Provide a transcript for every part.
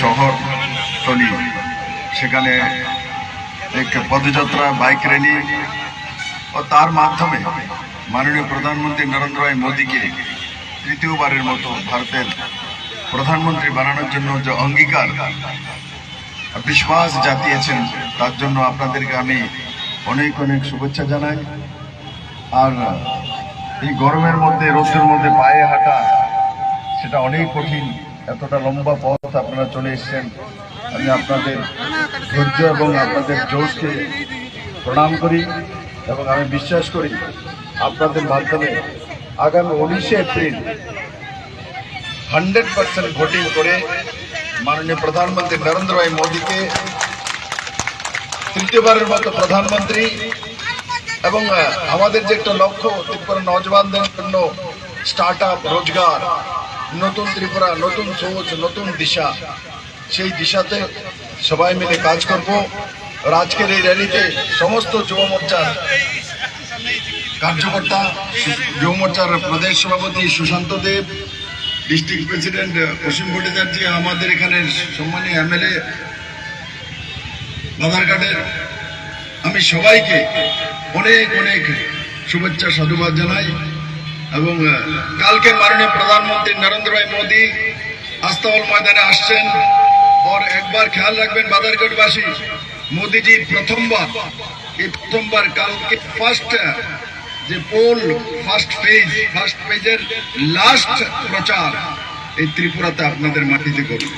শহর তলি সেখানে এক পদযাত্রা, বাইক র্যালি ও তার মাধ্যমে মাননীয় প্রধানমন্ত্রী নরেন্দ্র ভাই মোদীকে তৃতীয়বারের মতো ভারতের প্রধানমন্ত্রী বানানোর জন্য যে অঙ্গীকার, বিশ্বাস জাতিয়েছেন, তার জন্য আপনাদেরকে আমি অনেক অনেক শুভেচ্ছা জানাই। আর এই গরমের মধ্যে রোদ্রের মধ্যে পায়ে হাঁটা, সেটা অনেক কঠিন। এতটা লম্বা পথ আপনারা চলে এসেছেন, আমি আপনাদের ধৈর্য এবং আপনাদের জোশকে প্রণাম করি এবং আমি বিশ্বাস করি আপনাদের মাধ্যমে আগামী উনিশে এপ্রিল হান্ড্রেড পার্সেন্ট ভোটিং করে মাননীয় প্রধানমন্ত্রী নরেন্দ্র ভাই মোদীকে তৃতীয়বারের মতো প্রধানমন্ত্রী এবং আমাদের যে একটা লক্ষ্য ত্রিপুরা নজওয়ানদের জন্য স্টার্ট আপ রোজগার নতুন ত্রিপুরা, নতুন সোচ নতুন দিশা। সেই দিশাতে সবাই মিলে কাজ করব। আর আজকের এই র্যালিতে সমস্ত যুব মোর্চার কার্যকর্তা, যুব মোর্চার প্রদেশ সভাপতি সুশান্ত দেব, ডিস্ট্রিক্ট প্রেসিডেন্ট অসীম ভট্টাচার্য, আমাদের এখানের সম্মানীয় এমএলএ বাধারঘাটের আমি সবাইকে অনেক অনেক শুভেচ্ছা, সাধুবাদ জানাই। এবং কালকে মাননীয় প্রধানমন্ত্রী নরেন্দ্র ভাই মোদী আস্তাবল ময়দানে আসছেন। और একবার খেয়াল রাখবেন বাদারঘাটবাসী মোদিজি প্রথমবার, এই প্রথমবার কালকে ফার্স্ট যে পোল ফার্স্ট পেজ ফার্স্ট পেজের লাস্ট প্রচার এই ত্রিপুরাতে আপনাদের মাটিতে করবে।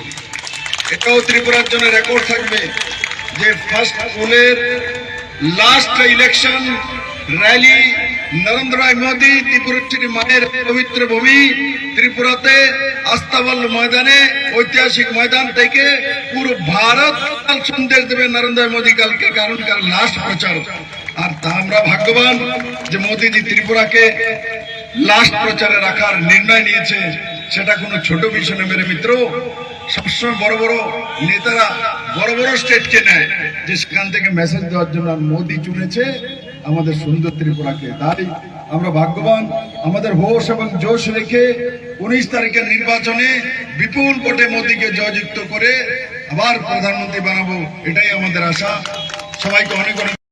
এটাও ত্রিপুরার জন্য রেকর্ড থাকবে যে ফার্স্ট পোলের লাস্ট ইলেকশন র্যালি নরেন্দ্র ভাই মোদী ত্রিপুরার মায়ের পবিত্র ভূমি ত্রিপুরাতে আস্তাবল ময়দানে ঐতিহাসিক ময়দান থেকে পুরো ভারত সন্দেশ দেবে নরেন্দ্র মোদী কালকে, কারণ কার লাস্ট প্রচার আর তা আমরা ভাগ্যবান যে মোদীজি ত্রিপুরাকে লাস্ট প্রচারে রাখার নির্ণয় নিয়েছে, সেটা কোনো ছোট বিষয় না মেরে মিত্র। সবসময় বড় বড় নেতারা বড় বড় স্টেটকে নেয়, যে সেখান থেকে মেসেজ দেওয়ার জন্য মোদি চুনেছে। আমাদের সুন্দর ত্রিপুরাকে। তাই আমরা ভাগ্যবান, আমাদের হোশ এবং জোশ রেখে উনিশ তারিখের নির্বাচনে বিপুল ভোটে মোদীকে জয়যুক্ত করে আবার প্রধানমন্ত্রী বানাবো, এটাই আমাদের আশা। সবাইকে অনেক অনেক